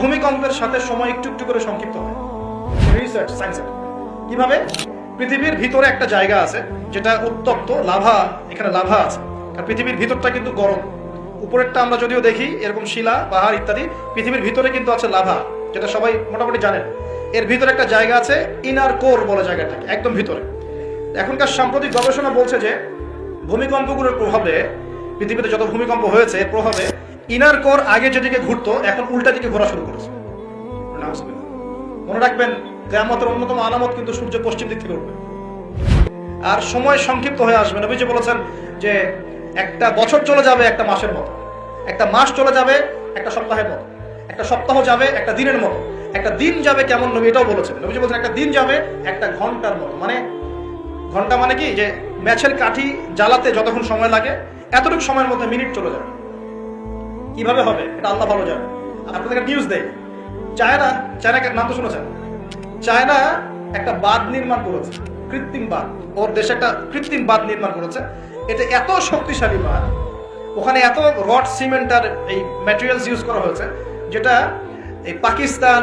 ভূমিকম্পের সাথে সময় একটু একটু করে সংক্ষিপ্ত হয়। রিসার্চ সায়েন্সের কীভাবে? পৃথিবীর ভিতরে একটা জায়গা আছে, যেটা উত্তপ্ত, লাভা, এখানে লাভা আছে। আর পৃথিবীর ভিতরটা কিন্তু গরম। উপরেরটা আমরা যদিও দেখি, এরকম শিলা, পাহাড় ইত্যাদি, পৃথিবীর ভিতরে কিন্তু আছে লাভা, যেটা সবাই মোটামুটি জানেন। এর ভিতরে একটা জায়গা আছে ইনার কোর বলে জায়গাটাকে, একদম ভিতরে। এখনকার সাম্প্রতিক গবেষণা বলছে যে, ভূমিকম্পগুলোর প্রভাবে, পৃথিবীতে যত ভূমিকম্প হয়েছে, এর প্রভাবে ইনার কোর আগে যেদিকে ঘুরতো, এখন উল্টা দিকে ঘোরা শুরু করেছে। মনে রাখবেন, কেয়ামতের অন্যতম আলামত কিন্তু সূর্য পশ্চিম দিক থেকে উঠবে। আর সময় সংক্ষিপ্ত হয়ে আসবে নবীজি বলেছেন যে, একটা বছর চলে যাবে একটা মাসের মতো। একটা মাস চলে যাবে একটা সপ্তাহের মতো। একটা সপ্তাহ যাবে একটা দিনের মতো। একটা দিন যাবে কেমন নবী এটাও বলেছেন। নবীজি বলছেন, একটা দিন যাবে একটা ঘণ্টার মতো। মানে ঘণ্টা মানে কি? যে ম্যাচের কাঠি জ্বালাতে যতক্ষণ সময় লাগে, এতটুকু সময়ের মধ্যে মিনিট চলে যাবে। কীভাবে হবে? এটা আল্লাহ ভালো জানে। আপনাদেরকে নিউজ দেয় চায়না, চায়নাকে নাম তো শুনেছেন? চায়না একটা বাঁধ নির্মাণ করেছে, কৃত্রিম বাঁধ। ওর দেশে একটা কৃত্রিম বাঁধ নির্মাণ করেছে। এটা এত শক্তিশালী বাঁধ, ওখানে এত রড, সিমেন্ট আর এই ম্যাটেরিয়ালস ইউজ করা হয়েছে, যেটা এই পাকিস্তান,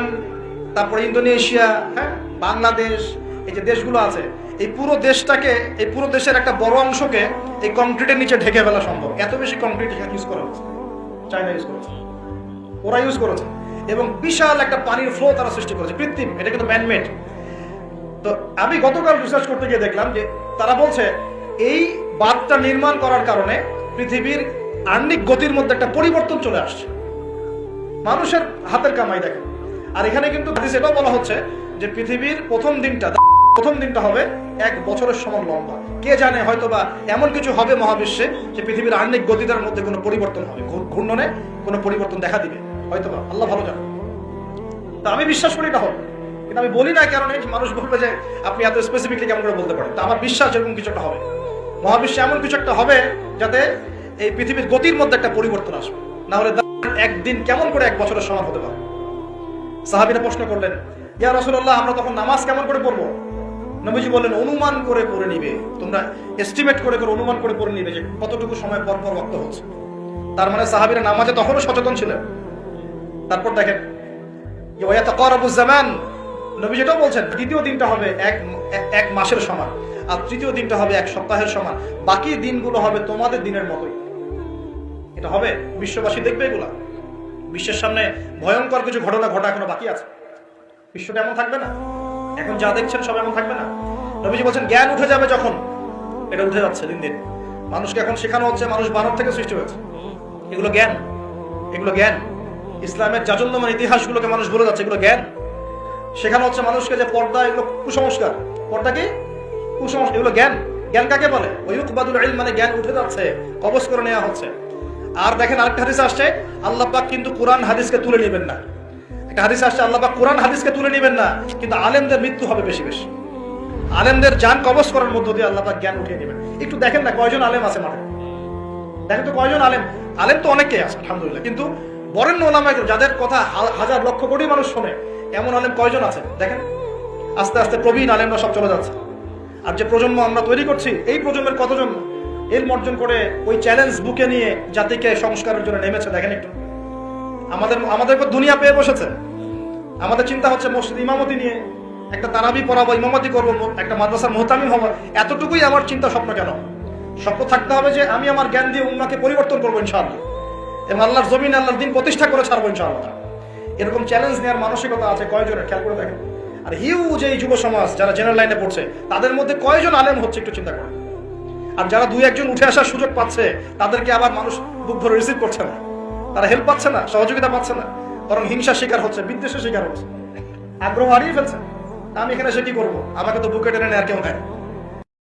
তারপরে ইন্দোনেশিয়া হ্যাঁ বাংলাদেশ, এই যে দেশগুলো আছে, এই পুরো দেশটাকে, এই পুরো দেশের একটা বড় অংশকে এই কংক্রিটের নিচে ঢেকে ফেলা সম্ভব। এত বেশি কংক্রিট ইউজ করা হয়েছে। চায়না ইউজ করেছে। ওরা ইউজ করেছে। এবং বিশাল একটা পানির ফ্লো তারা সৃষ্টি করেছে। কৃত্রিম। এটা কিন্তু ম্যানমেড তো আমি গতকাল রিসার্চ করতে গিয়ে দেখলাম যে, তারা বলছে, এই বাঁধটা নির্মাণ করার কারণে পৃথিবীর আর্নিক গতির মধ্যে একটা পরিবর্তন চলে আসছে। মানুষের হাতের কামাই দেখে আর এখানে কিন্তু এটাও বলা হচ্ছে যে, পৃথিবীর প্রথম দিনটা প্রথম দিনটা হবে এক বছরের সমান লম্বা। কে জানে হয়তো বা এমন কিছু হবে মহাবিশ্বে যে পৃথিবীর আর্নিক গতিটার মধ্যে কোনো পরিবর্তন হবে। ঘূর্ণনে কোনো পরিবর্তন দেখা দিবে। হয়তো বা আল্লাহ ভালো জানে তা আমি বিশ্বাস করি এটা হবে। কিন্তু আমি বলি না কারণে মানুষ বলবে যে আপনি এত স্পেসিফিকলি কেমন করে বলতে পারেন। তা আমার বিশ্বাস এরকম কিছু একটা হবে। মহাবিশ্বে এমন কিছু একটা হবে যাতে এই পৃথিবীর গতির মধ্যে একটা পরিবর্তন আসবে। না হলে একদিন কেমন করে এক বছরের সমান হতে পারে? সাহাবিরা প্রশ্ন করলেন, ইয়া রসুল্লাহ আমরা তখন নামাজ কেমন করে পড়ব? নবীজি বললেন, অনুমান করে পড়ে নিবে। তোমরা এস্টিমেট করে করে অনুমান করে পড়ে নিবে যে কতটুকু সময় পর পর রক্ত হচ্ছে। তার মানে সাহাবিরা নামাজে তখনও সচেতন ছিলেন। তারপর দেখেন জামান। নবী যেটাও বলছেন, দ্বিতীয় দিনটা হবে এক এক- মাসের সমান আর তৃতীয় দিনটা হবে এক সপ্তাহের সমান। বাকি দিনগুলো হবে তোমাদের দিনের মতোই। এটা হবে বিশ্ববাসী দেখবে এগুলা। বিশ্বের সামনে ভয়ঙ্কর কিছু ঘটনা ঘটা এখনও বাকি আছে। বিশ্বটা এমন থাকবে না? এখন যা দেখছেন সব এমন থাকবে না। নবীজি বলছেন, জ্ঞান উঠে যাবে যখন। এটা উঠে যাচ্ছে দিন দিন। মানুষকে এখন শেখানো হচ্ছে, মানুষ বানর থেকে সৃষ্টি হয়েছে। এগুলো জ্ঞান এগুলো জ্ঞান। ইসলামের জাজল্যমান ইতিহাসগুলোকে মানুষ ভুলে যাচ্ছে, এগুলো জ্ঞান। শেখানো হচ্ছে মানুষকে যে পর্দা, এগুলো কুসংস্কার। পর্দা কি? কুসংস্কার, এগুলো জ্ঞান। জ্ঞান কাকে বলে? ওয়ুকবাদুল ইলম মানে জ্ঞান উঠে যাচ্ছে, কবজ করে নেওয়া হচ্ছে। আর দেখেন আরেকটা হাদিস আসছে, আল্লাহ পাক কিন্তু কোরআন হাদিসকে তুলে নেবেন না। একটা হাদিস আসছে কোরআন হাদিসকে তুলে নেবেন না, কিন্তু আলেমদের মৃত্যু হবে বেশি বেশি। আলেমদের যান কবজ করার মধ্য দিয়ে জ্ঞান উঠিয়ে নেবেন। একটু দেখেন না কয়জন আলেম আছে মাঠে? দেখেন তো কয়জন আলেম? আলেম তো আছে, আলহামদুলিল্লাহ। কিন্তু বরেণ্য যাদের কথা হাজার লক্ষ কোটি মানুষ শোনে, এমন আলেম কয়জন আছে? দেখেন। আস্তে আস্তে প্রবীণ আলেমরা সব চলে যাচ্ছে। আর যে প্রজন্ম আমরা তৈরি করছি, এই প্রজন্মের কতজন এর অর্জন করে ওই চ্যালেঞ্জ বুকে নিয়ে জাতিকে সংস্কারের জন্য নেমেছে? দেখেন একটু। আমাদের আমাদের দুনিয়া পেয়ে বসেছে। আমাদের চিন্তা হচ্ছে মসজিদ ইমামতি নিয়ে একটা তারাবি পড়াবো, ইমামতি করব একটা মাদ্রাসার মোহতামিম হব। এতটুকুই আমার চিন্তা স্বপ্ন কেন? স্বপ্ন থাকতে হবে যে আমি আমার জ্ঞান দিয়ে উম্মাকে পরিবর্তন করব ইনশাআল্লাহ। এবং আল্লাহর জমিন আল্লাহর দিন প্রতিষ্ঠা করে ছাড়বো ইনশাআল্লাহ। এরকম চ্যালেঞ্জ নেওয়ার মানসিকতা আছে কয়জনের? খেয়াল করে দেখেন। আর হিউজ এই যুব সমাজ যারা জেনারেল লাইনে পড়ছে, তাদের মধ্যে কয়জন আলেম হচ্ছে একটু চিন্তা করেন। আর যারা দুই একজন উঠে আসার সুযোগ পাচ্ছে, তাদেরকে আবার মানুষ বুক ভরে রিসিভ করছে না। তারা হেল্প পাচ্ছে না, সহযোগিতা পাচ্ছে না। বরং হিংসা শিকার হচ্ছে, বিদ্বেষের শিকার হচ্ছে। আগ্রহ হারিয়ে ফেলছে। আমি এখানে সে কি করব? আমাকে তো বুকে টেনে নেয় আর কেউ নেয়